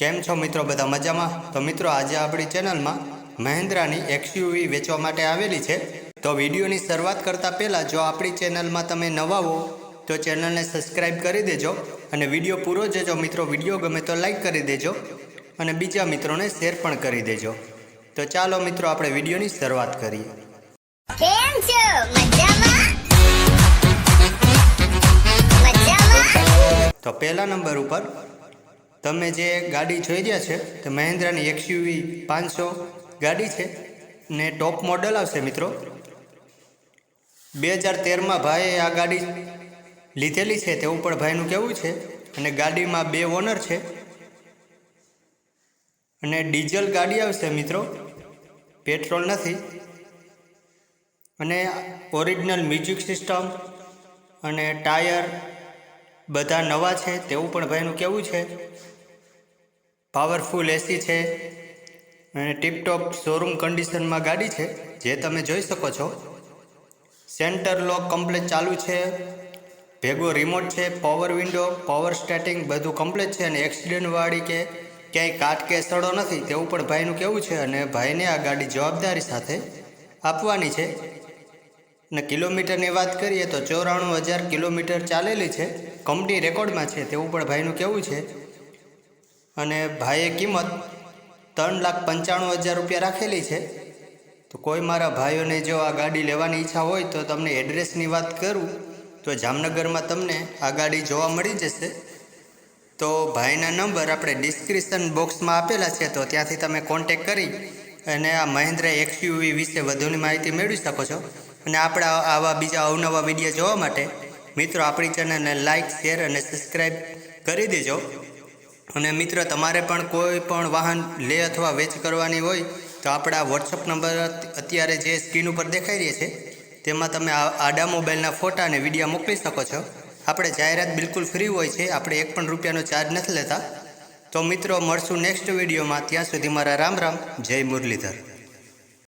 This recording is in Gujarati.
કેમ છો મિત્રો? બધા મજામાં? તો મિત્રો આજે આપણી ચેનલમાં મહેન્દ્રાની એક્સયુવી વેચવા માટે આવેલી છે. તો વિડીયોની શરૂઆત કરતાં પહેલાં જો આપણી ચેનલમાં તમે નવા હો તો ચેનલને સબસ્ક્રાઈબ કરી દેજો અને વીડિયો પૂરો જજો. મિત્રો વીડિયો ગમે તો લાઈક કરી દેજો અને બીજા મિત્રોને શેર પણ કરી દેજો. તો ચાલો મિત્રો આપણે વિડીયોની શરૂઆત કરીએ. કેમ છો? મજામાં? મજામાં? તો પહેલા નંબર ઉપર તમે જે ગાડી જોઈ રહ્યા છે, તે મહેન્દ્રાની એક્સયુવી પાંચસો ગાડી છે ને ટોપ મોડલ આવશે મિત્રો. બે હજાર તેરમાં ભાઈએ આ ગાડી લીધેલી છે, તેવું પણ ભાઈનું કહેવું છે. અને ગાડીમાં બે ઓનર છે. અને ડીઝલ ગાડી આવશે મિત્રો. પેટ્રોલ નથી. અને ઓરિજિનલ મ્યુઝિક સિસ્ટમ અને ટાયર બધા નવા છે, તેવું પણ ભાઈનું કેવું છે? પાવરફુલ એસી છે અને ટીપટોપ શોરૂમ કન્ડિશનમાં ગાડી છે, જે તમે જોઈ શકો છો. સેન્ટર લોક કમ્પ્લેટ ચાલુ છે, ભેગો રિમોટ છે પાવર વિન્ડો પાવર સ્ટાર્ટિંગ બધું કમ્પ્લેટ છે અને એક્સિડન્ટવાળી કે ક્યાંય કાટ કે સડો નથી, તેવું પણ ભાઈનું કેવું છે અને ભાઈને આ ગાડી જવાબદારી સાથે આપવાની છે. અને કિલોમીટરની વાત કરીએ તો ચોરાણું હજાર કિલોમીટર ચાલેલી છે. કંપની રેકોર્ડમાં છે. તેવું પણ ભાઈનું કહેવું છે. અને ભાઈએ કિંમત ત્રણ લાખ પંચાણું હજાર રૂપિયા રાખેલી છે. તો કોઈ મારા ભાઈઓને જો આ ગાડી લેવાની ઈચ્છા હોય તો તમને એડ્રેસની વાત કરું. તો જામનગરમાં તમને આ ગાડી જોવા મળી જશે. તો ભાઈના નંબર આપણે ડિસ્ક્રિપ્શન બોક્સમાં આપેલા છે. તો ત્યાંથી તમે કોન્ટેક કરી અને આ મહેન્દ્ર એક્સયુવી વિશે વધુની માહિતી મેળવી શકો છો. અને આપણા આવા બીજા અવનવા વીડિયો જોવા માટે મિત્રો આપણી ચેનલને લાઇક શેર અને સબસ્ક્રાઈબ કરી દેજો. અને મિત્રો, તમારે પણ કોઈ પણ વાહન લે અથવા વેચ કરવાની હોય તો આપણા વોટ્સઅપ નંબર અત્યારે જે સ્ક્રીન ઉપર દેખાઈ રહી છે, તેમાં તમે આડા મોબાઈલના ફોટા અને વીડિયો મોકલી શકો છો. આપણે જાહેરાત બિલકુલ ફ્રી હોય છે, આપણે એક પણ રૂપિયાનો ચાર્જ નથી લેતા. તો મિત્રો, મળશું નેક્સ્ટ વિડીયોમાં. ત્યાં સુધી મારા રામ રામ, જય મુરલીધર.